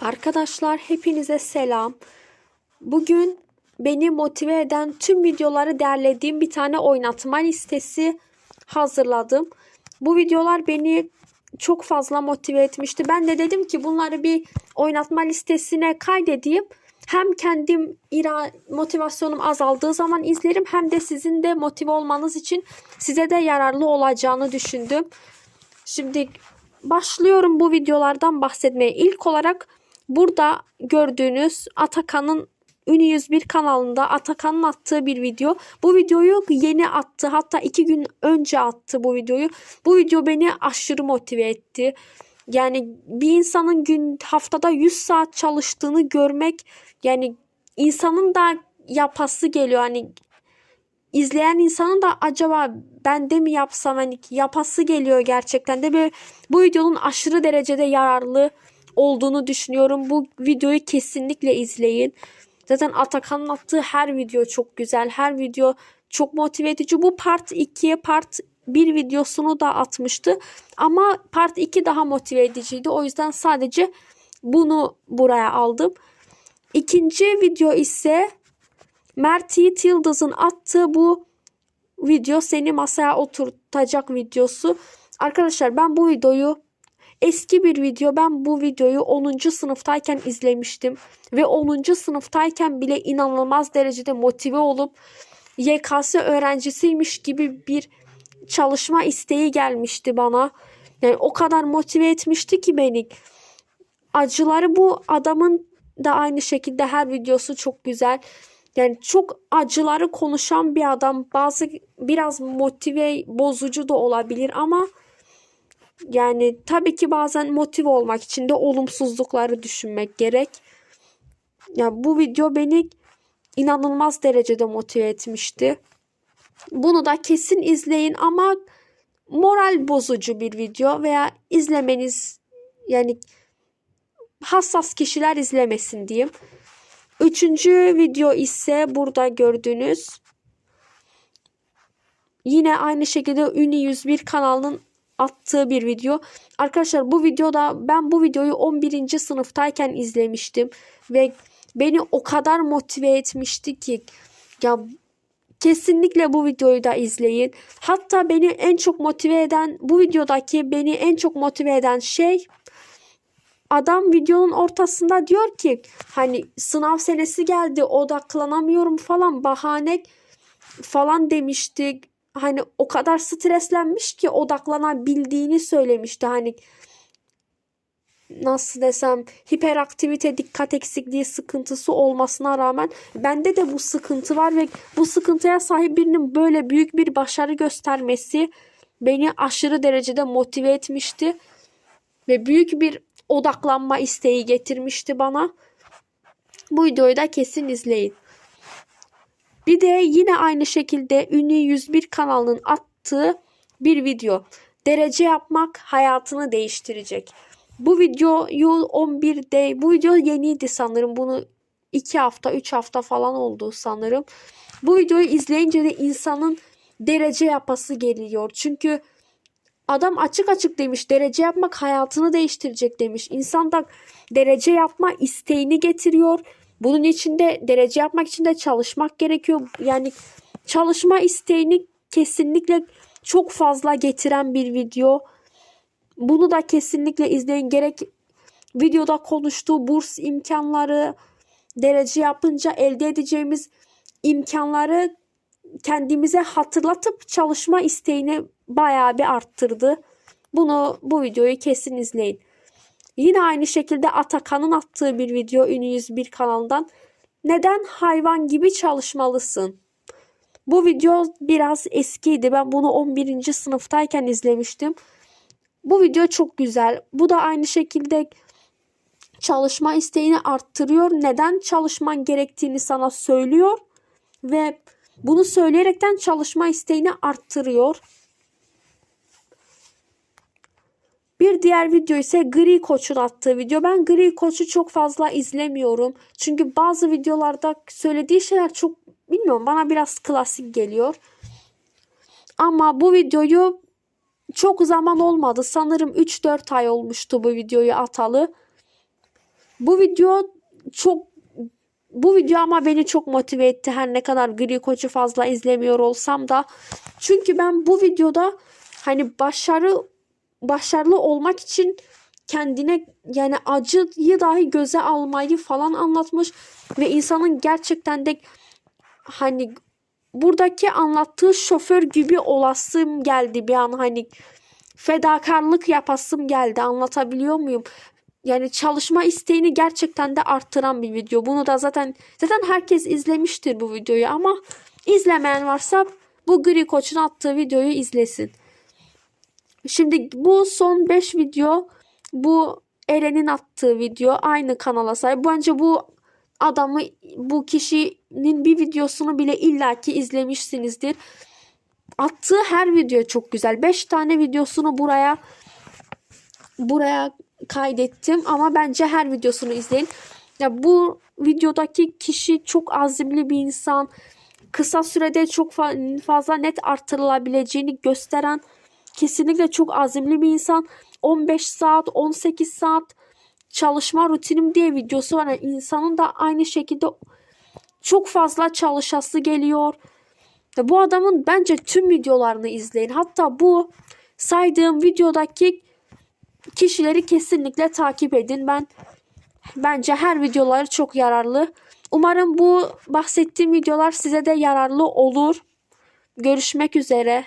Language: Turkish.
Arkadaşlar hepinize selam. Bugün beni motive eden tüm videoları derlediğim bir tane oynatma listesi hazırladım. Bu videolar beni çok fazla motive etmişti. Ben de dedim ki bunları bir oynatma listesine kaydedeyim. Hem kendim motivasyonum azaldığı zaman izlerim hem de sizin de motive olmanız için size de yararlı olacağını düşündüm. Şimdi başlıyorum bu videolardan bahsetmeye. İlk olarak burada gördüğünüz Atakan'ın Ünü 101 kanalında Atakan'ın attığı bir video. Bu videoyu yeni attı. Hatta iki gün önce attı bu videoyu. Bu video beni aşırı motive etti. Yani bir insanın gün haftada 100 saat çalıştığını görmek yani insanın da yapası geliyor. Hani izleyen insanın da acaba ben de mi yapsam hani yapası geliyor gerçekten de böyle bu videonun aşırı derecede yararlı olduğunu düşünüyorum. Bu videoyu kesinlikle izleyin. Zaten Atakan'ın attığı her video çok güzel. Her video çok motive edici. Bu part 2'ye part 1 videosunu da atmıştı. Ama part 2 daha motive ediciydi. O yüzden sadece bunu buraya aldım. İkinci video ise Mert Yiğit Yıldız'ın attığı bu video seni masaya oturtacak videosu. Arkadaşlar ben bu videoyu eski bir video. Ben bu videoyu 10. sınıftayken izlemiştim ve 10. sınıftayken bile inanılmaz derecede motive olup YKS öğrencisiymiş gibi bir çalışma isteği gelmişti bana. Yani o kadar motive etmişti ki beni. Acıları bu adamın da aynı şekilde her videosu çok güzel. Yani çok acıları konuşan bir adam. Bazı biraz motive bozucu da olabilir ama yani tabii ki bazen motive olmak için de olumsuzlukları düşünmek gerek. Yani bu video beni inanılmaz derecede motive etmişti. Bunu da kesin izleyin ama moral bozucu bir video veya izlemeniz yani hassas kişiler izlemesin diyeyim. Üçüncü video ise burada gördüğünüz yine aynı şekilde Ünlü 101 kanalının attığı bir video. Arkadaşlar bu videoda ben bu videoyu 11. sınıftayken izlemiştim ve beni o kadar motive etmişti ki ya kesinlikle bu videoyu da izleyin. Hatta beni en çok motive eden bu videodaki beni en çok motive eden şey adam videonun ortasında diyor ki hani sınav senesi geldi odaklanamıyorum falan bahane falan demişti. Hani o kadar streslenmiş ki odaklanabildiğini söylemişti. Hani nasıl desem hiperaktivite dikkat eksikliği sıkıntısı olmasına rağmen bende de bu sıkıntı var ve bu sıkıntıya sahip birinin böyle büyük bir başarı göstermesi beni aşırı derecede motive etmişti ve büyük bir odaklanma isteği getirmişti bana. Bu videoyu da kesin izleyin. Bir de yine aynı şekilde Ünlü 101 kanalının attığı bir video. Derece yapmak hayatını değiştirecek. Bu videoyu 11'de bu video yeniydi sanırım. Bunu 2 hafta 3 hafta falan oldu sanırım. Bu videoyu izleyince de insanın derece yapası geliyor. Çünkü adam açık açık demiş derece yapmak hayatını değiştirecek demiş. İnsan da derece yapma isteğini getiriyor. Bunun için de derece yapmak için de çalışmak gerekiyor. Yani çalışma isteğini kesinlikle çok fazla getiren bir video. Bunu da kesinlikle izleyin. Gerek videoda konuştuğu burs imkanları, derece yapınca elde edeceğimiz imkanları kendimize hatırlatıp çalışma isteğini bayağı bir arttırdı. Bunu bu videoyu kesin izleyin. Yine aynı şekilde Atakan'ın attığı bir video Ünlü 101 kanalından. Neden hayvan gibi çalışmalısın? Bu video biraz eskiydi. Ben bunu 11. sınıftayken izlemiştim. Bu video çok güzel. Bu da aynı şekilde çalışma isteğini arttırıyor. Neden çalışman gerektiğini sana söylüyor ve bunu söyleyerekten çalışma isteğini arttırıyor. Bir diğer video ise Gri Koç'un attığı video. Ben Gri Koç'u çok fazla izlemiyorum. Çünkü bazı videolarda söylediği şeyler çok bilmiyorum bana biraz klasik geliyor. Ama bu videoyu çok zaman olmadı. Sanırım 3-4 ay olmuştu bu videoyu atalı. Bu video çok bu video ama beni çok motive etti her ne kadar Gri Koç'u fazla izlemiyor olsam da. Çünkü ben bu videoda hani başarı başarılı olmak için kendine yani acıyı dahi göze almayı falan anlatmış ve insanın gerçekten de hani buradaki anlattığı şoför gibi olasım geldi bir an hani fedakarlık yapasım geldi anlatabiliyor muyum? Yani çalışma isteğini gerçekten de arttıran bir video. Bunu da zaten zaten herkes izlemiştir bu videoyu ama izlemeyen varsa bu Gri Koç'un attığı videoyu izlesin. Şimdi bu son 5 video bu Eren'in attığı video aynı kanala sahip. Bence bu adamı bu kişinin bir videosunu bile illaki izlemişsinizdir. Attığı her video çok güzel. 5 tane videosunu buraya buraya kaydettim ama bence her videosunu izleyin. Ya bu videodaki kişi çok azimli bir insan. Kısa sürede çok fa- fazla net artırılabileceğini gösteren kesinlikle çok azimli bir insan. 15 saat, 18 saat çalışma rutinim diye videosu var. Yani insanın da aynı şekilde çok fazla çalışası geliyor. Bu adamın bence tüm videolarını izleyin. Hatta bu saydığım videodaki kişileri kesinlikle takip edin. Ben bence her videoları çok yararlı. Umarım bu bahsettiğim videolar size de yararlı olur. Görüşmek üzere.